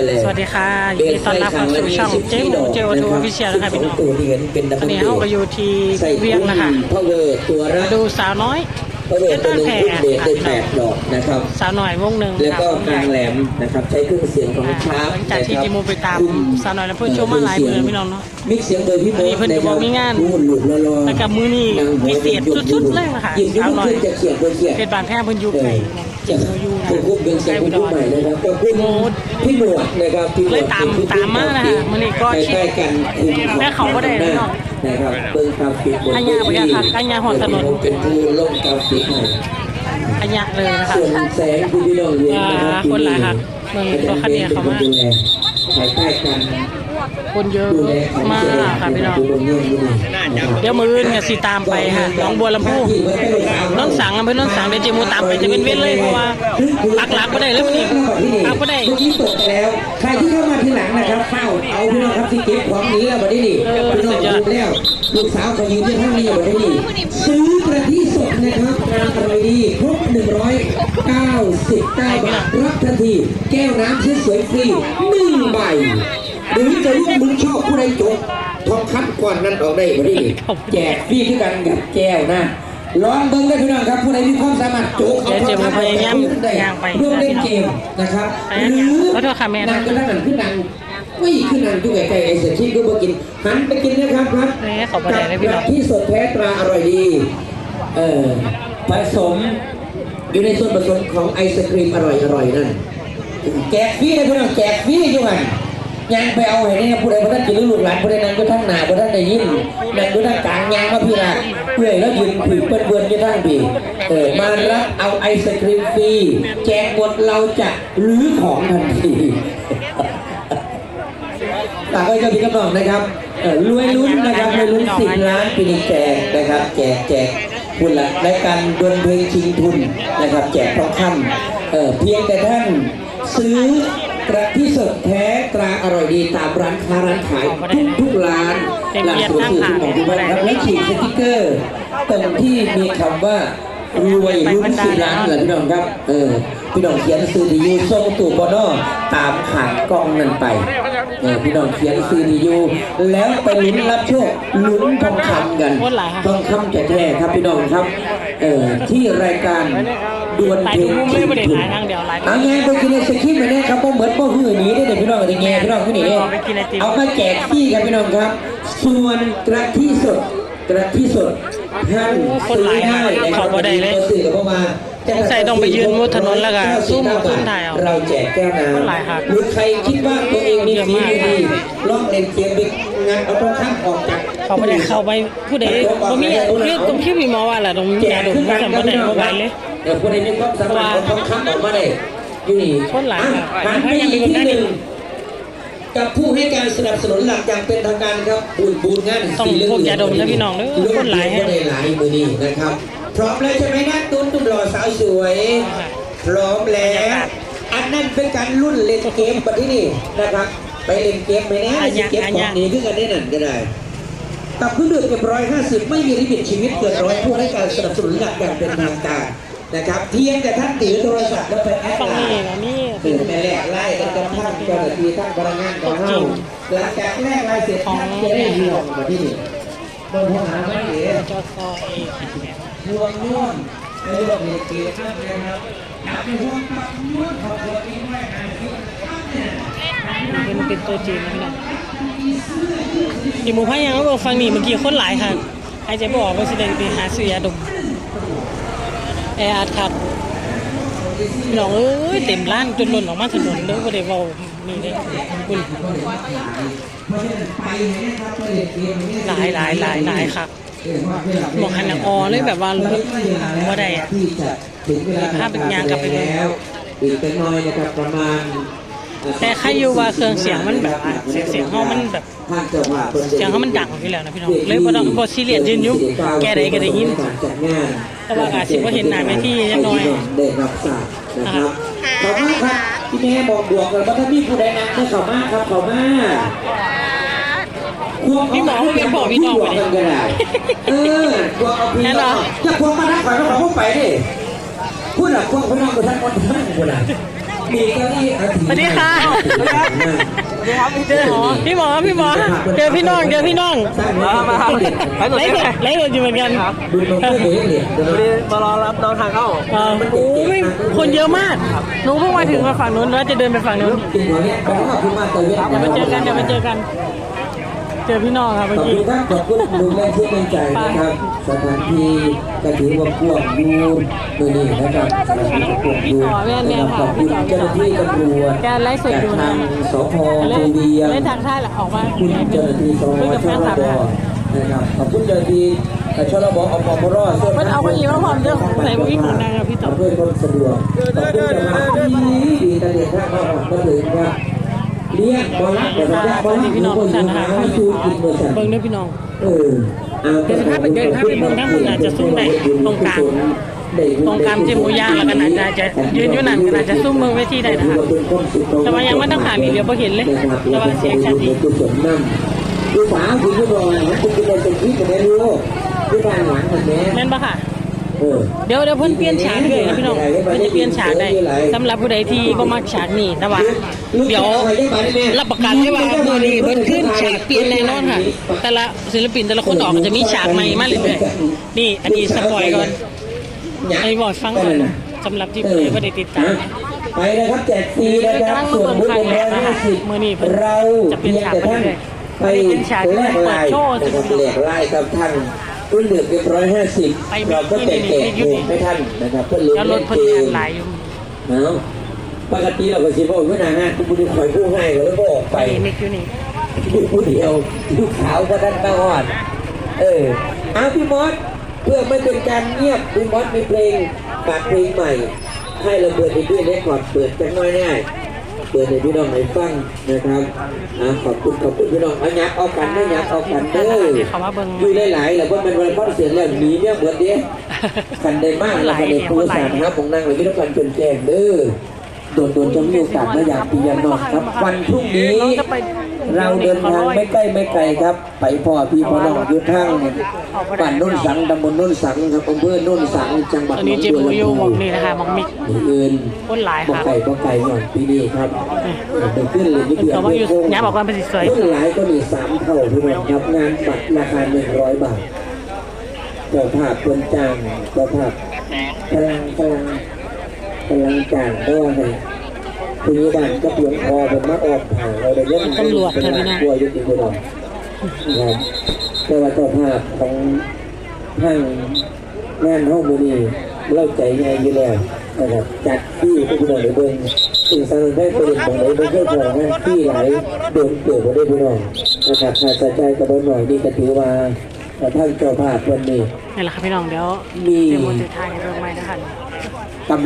นั่นแหละสวัสดีค่ะยินดีต้อนรับเข้าสู่ช่องเจ๊หมูเจโอทูอฟิเชียลนะคะพี่น้องตัวที่เห็นเป็นดับตอเบินลนี้เราก็อยู่ที่เวียงนะคะพาวเวอร์ตัวละมาดูสาวน้อย พาวเวอเพร์ชรตัวบ้านหนึ่งแพขึ้นงเบสได้แปดดอกนะครับ สาวหน่อยวงหนึ่งแล้วก็กลางแหลมนะครับ ใช้เครื่องเสียงของช้าร์ปหลังจากที่นะครับเจมูไปตามสาวหน้อยแล้วเพื่อนชว์มาหลายมือพี่น้องเนาะมิกเสียงโดยพี่โบ๊อันนี้เพิ่อนก็บอกมีงานแล้วก็มื้อนี้พิเศษสุดๆเลยนะคะสาวงน้อยเปเขียนบานแพงเพิ่อนยู่ไกลเจ็บอยู่นะเป็นผู้เป็นเสียงอุผู้ดรใหม่นะครับก็คุณพี่หนวดนะครับพี่หนวดเลยตามตามมานะคะมื้อนี้ก็ใกล้ๆกันคุมแม่เขาก็ได้เนาะ นะครับเบิ่งกราฟิกบนอัญญาบ่อยากหักอัญญาหอดถนนเป็นผู้ลงกราฟิกให้อันยะเลยนะคะส่วนแสงที่พี่น้องเห็นนะครับอ่าคนหลายครับเมืองตัวคันเนี่ยเขามาดูแลภายใต้กันคนเยอะดูแลของมากเจ้าค่ะพี่น้องดูแลเยี่ยมดูแลนะครับเดี๋ยวมืออื่นเนี่ยสิตามไปค่ะหน้องบัวลำพูน้องสังอำเภอน้องสังเดี๋ยวเจมูตามไปจะเป็นเว้นเลยเพราะว่าปักหลักไม่ได้แล้ววันนี้ปักไม่ได้เมื่อกี้ตกไปแล้วใครที่เข้ามาทีหลังนะครับเฝ้าเอาพี่น้องครับที่เก็บของนี้แล้วบัดนี้นี่ ล้วลูกสาวเขายืนที่ข้างนี้บัดนี้นี่ซื้อกระที่สดนะครับราคาดีครบ199 บาทรับทันที แก้วน้ำสวยๆฟรีหนึ่งใบหรือจะเลือกมึงชอบผู้ใดจบทองคำก่อนนั้นออกได้บัดนี้นี่แจกฟรีคือกันกับแก้วนะลองเบิ่งได้พี่น้องครับผู้ใดมีความสามารถโจกเอาทองคำเดี๋ยวเจมส์พยายามได้ย่างไปร่วมเล่นเกมนะครับไปหรือขอโทษค่ะแม่นางก็นั่งขึ้นนาง วิ่งขึ้นนางอยู่ไกลๆไอ้เศรษฐีก็บ่กิน หันไปกินนะครับครับแม่ขอประเด็นเลยพี่น้องกับที่สดแท้ตราอร่อยดี เอ่อผสมอยู่ในส่วนผสมของไอศครีมอร่อยอร่อยๆนั่นแจกฟรีเลยพี่น้องแจกฟรีอยู่หันยังไปเอาเห็นนี่ผู้ใดพระท่านกินหรือลูกหลานผู้ใดนั่งก็ทั้งหนาผู้ท่านได้ยินนั่งก็ทั้งกลางยางมาพี่ละเพื่อแล้วยืนผืนเปิ้นเบือนอยู่ทั้งปีเออมารับเอาไอศครีมฟรีแจกหมดเราจะรื้อของทันที ฝากไว้กับพี่กำลังนะครับเอ่อรวยลุ้นนะครับรวยลุ้นสิบล้านปีนี้แจกนะครับ แจกแจกคุณละและการดวลเพลงชิงทุนนะครับ แจกทองคำเอ่อเพียงแต่ท่านซื้อกระที่สดแท้ตราอร่อยดีตามร้านค้าร้านขายทุกทุกร้านหลังสุดสื่อที่บอกทุกท่านครับและฉีดสติ๊กเกอร์ตรงที่มีคำว่า รวยลุ้นสิบล้านเหรอพี่น้องครับ เออ พี่น้องเขียนซื้อดียูส่งตู่บอนอตามขางกองนั่นไปเออพี่น้องเขียนซีดียูแล้วไปลุ้นรับโชคลุ้นทองคำกันทองคำแท้ๆครับพี่น้องครับ เออที่รายการดวลเพลทุกงมุมเลยประเด็นหลายทางเดียวหลายเอาไงไปกินไอศครีมไปเนี่ยครับเพราะเหมือนพ่อหื้อหนีได้แต่พี่น้องแต่แง่พี่น้องที่นี่เนี่ยไปกินไอติมเอามาแจกที่ครับพี่น้องครับ ส่วนกระที่สดกระที่สด ท่านคนหลายเขาบ่ได้เลยซื้อกับพ่ต้องไปยืนบนถนนแล้วก็ซุ่มซุ่มถ่ายเอาเราแจกแก้วน้ำหรือใครคิดว่าตัวเองมีฝีดีลองเล่นเกมดิงานเอาตรงข้ามออกจากเขาไม่ได้เข้าไปผู้ใดบ่มีเรื่องตรงที่มีหมอว่าแหละตรงนี้แกยาดมขึ้นบ่กันจำบ่ได้บ่ไหวเลยเดี๋ยวคนใดมีความสามารถเอาตรงข้ามออกมาได้อยู่นี่คนหลายครับอะหันไปอีกที่หนึ่ง กับผู้ให้การสนับสนุนหลักอย่างเป็นทางการครับปูนปูนงานต้องสีเหลืพกยาดมนะพี่น้องเด้อลูกคนหลายเดีวก็ได้หลายมือนี่นะครับ พร้อมแล้วใช่ไหมนะตุ้นตุ้มหล่อสาวสวย พร้อมแล้ว อันนั้นเป็นการรุ่นเล่นเกมปที่นี่นะครับ ไปเล่นเกมไปแน่อันสิยังเก็บอันขอยังงดีขึ้นกันได้นั่นก็ได้ตับเครื่องดื่มเก็บร้อยห้าสิบไม่มีลิมิตชีวิตเกินร้อยผู้ให้การสนับสนุนหลักอย่างเป็นทางการ นะครับ เพียงแต่ท่านถือโทรศัพท์แล้วไปแอดฟังไลนี่น์นะนี่ถือไปแลกไล่กันกับท่านเจ้าหน้าที่ท่านพนักงานของเราหลังจากแลกไล่เสร็จท่านจะได้รวมมาที่นี่บนหัวหาไม่เอ๋จอคอเองรวมนุ่นในรวมเหตุเกิดขึ้นนะครับอยากไปห่วงปักนุ่นของตัวเองไว้ให้คิดเป็นเป็นตัวจีนนะพี่น้องดิหมูพายังก็บอกฟังนี่เมื่อกี้คนหลายค่ะใครจะบอกว่าสิได้ไปหาซื้อยาดม แออัดครับพี่น้องเอ้ยเต็มร้านจนหล่นออกมาถนนเลยบ่ได้เว้านี่เลยคุณเพราะฉะนั้นไปนะครับไปเล่นเกมนี้หลายหลายหลายหลายครับบอกหันหลังออเลยแบบว่าบ่ได้อะที่จะถึงเวลาภาพเป็นยางกลับไปเบิ่งแล้วอีกเป็นน้อยนะครับประมาณ แต่ใครอยู่ว่าเครื่องเสียงมันแบบว่าเสียงเสียงเฮามันแบบท่านเจ้าว่าพิ่นเสียงเขามันดังอยู่แล้วนะพี่น้องเลยบ่ต้องบ่ซีเรียสยืนอยู่แกใดก็ได้ยินการจัดงานแต่ว่าอาจสิบ่เห็นหน้าเวทีจักหน่อยได้รับทราบนะครับขอบคุณครับที่แม่บอกบวกกันว่าถ้ามีผู้ใดนำให้เขามาครับเขามาพี่หมอเขาเป็นพ่อพี่น้องไปไปดิกันก็ได้เออควงเอาพี่แน่นน้ออนงจะควงมาทักข่อยก็ขอพวกไปดิพูดอะควงพี่น้องกับท่านคนท่านคนน่ะ มีเก้าอี้อาทิตย์สวัสดีค่ะ เจอพี่หมอพี่หมอเจอพี่น้องเจอพี่น้องมามาไล่สดไล่สดอยู่เหมือนกันดูน้องเพื่อนเด็กเนี่มารอรับน้องทางเข้าเออโอ้ยคนเยอะมากหนูเพิ่งมาถึงมาฝั่งนู้นแล้วจะเดินไปฝั่งนู้นเนี่ยผมว่าคุณมาเตยเดี๋ยวมาเจอกันเดี๋ยวมาเจอกัน จอพี่น้องครับขเมื่ออบกี้ คุณครับขอบคุณดูแลที่เป็นใจนะครับสถานที่กระถือว่ากวางอยู่มือนี้นะครับสถานที่กวางอยู่นะครับขอบคุณเจ้าหน้าที่ตำรวจแกไล่สดอยู่ทานะงสพเล่นภูเวียง เล่นทางท่าแหละออกมาคุณเจ้าหน้าที่สคุยกับแฟนคลับชนะนะครับขอบคุณเจ้าหน้าที่ชลบอปพรส่วนมันเอาไปอีกแล้วผมเรื่องใส่พวกอีกหนึ่งนะครับพี่ต่อ เพื่อความสะดวกขอบคุณเจ้าหน้าที่ดีตะเลียท่ามาออกมาถึงครับ เลี้ยงบอลลักเดี๋ยวจะบอลลักพี่น้องทุกท่านนะครับให้ชูกินเบิกเบิ้งด้วยพี่น้องเออเอาเดี๋ยวถ้าเป็นเดินถ้าเป็นเมืองทั้งหมดอาจจะซุ่มได้ตรงกลางตรงกลางเจมูย่างแล้วก็น่าจะจะยืนอยู่นั่นก็น่าจะซุ่มเมืองเวทีได้นะคะแต่ว่ายังไม่ต้องหามีเดียวบ่เห็นเลยแต่ว่าเสียงชัดดีกุศลนำดูฝาคุณผู้ชมนะคุณจะเป็นที่จะได้รู้ที่บ้านหลังแบบนี้แม่นปะค่ะ เออเดี๋ยวเดี๋ยวเพิ่นเปลี่ยนฉากเลยนะพี่น้องเพิ่นจะเปลี่ยนฉากได้สำหรับผู้ใดที่บ่มักฉากนี้แต่ว่าเดี๋ยวรับประกันได้ว่ามื้อนี้เพิ่นขึ้นฉากเปลี่ยนแน่นอนค่ะ แต่ละศิลปินแต่ละคนออกก็จะมีฉากใหม่มาเรื่อยๆนี่ อันนี้สปอยก่อนไอ้บอกฟังก่อนสำหรับที่ผู้ใดบ่ได้ติดตามไปนะครับแจกฟรีนะครับส่วนบุญเป็นร้อยห้าสิบเราเพียงแต่ท่านไปแลกไลน์นะครับแลกไลน์กับท่าน รุ่นเหลือเรียบร้อยห้าสิบเราก็แจกแจกหมู่ให้ท่านนะครับ เพื่อลุ้นแล้วรเล่ถนเพิ่นเกงานมหลายอยู่เนาะปกติเราก็สิบอกว่านาฮะคุณผู้คอยผู้ให้แล้วก็ออกไปไปนิกอยู่นี่ดูผู้เดียวดูขาวก็ดันตาอ่อนเออเอาพี่มอสเพื่อไม่เป็นการเงียบพี่มอสมีเพลงฝากเพลงใหม่ ให้เราเปิดอีกด้วยได้ก่อนเปิดจังน้อยแน่ เปิดให้พี่น้องให้ฟังนะครับอ่าขอบคุณขอบคุณพี่น้องเอายักเอากันไม่ยักเอากันเด้อเขามาเบิ่งอยู่หลายๆแล้วว่ามันวันคอนเสิร์ตแล้วหนีเนี่ยเบิดเด้กันได้มากแล้วกันได้ผู้สารนะครับผมนั่งเลยพี่ต้องการจนแจ้งเด้อโดนโดนจะมีโอกาสมาอยากปียนอนครับ วันพรุ่งนี้ เราเดินทางไม่ใกล้ไม่ไกลครับ ไปพ่อพี่พ่อน้องอยู่ทางบ้านโนุ่นสังตำบลโนุ่นสังครับอำเภอโนุ่นสังจังหวัดตอนนี้เจมูอยู่หมองนี่นะคะหมองมิกมีอื่นคนหลายบ่ค่ะไก่บ่ไก่ก่อนปีนี้ครับเดินขึ้นเลยนี่เดือนเขาว่าอยู่ย้ายบอกว่าเป็นสิสวยคนหลายก็มีสามเท่าพี่น้องครับงานบัตรราคาหนึ่งร้อยบาทเจ้าภาพคนจ้างเจ้าภาพพลังพลังพลังจ้างก็ว่า ไงทีนี้บ้านก็เพียงพอเป็นมาออกห่างเราได้เยอะตำรวจค่ะพี่น้องกลัวอยุติธรรมนะครับแต่ว่าเจ้าภาพของทางงานห้องมือนี้เล่าใจง่ายอยู่แล้วนะครับจัดที่ให้พี่น้องได้เบิ่งสิ่งสำคัญได้ประเด็นของไหนเป็นเรื่องของงานที่หลายโดนเกิดมาได้พี่น้องนะครับถ้าใส่ใจกับหน่อยนี่ก็ถือว่าท่านเจ้าภาพวันนี้นี่แหละค่ะพี่น้องเดี๋ยวมีเจมูจะทายให้เบิ่งใหม่นะคะกำลัง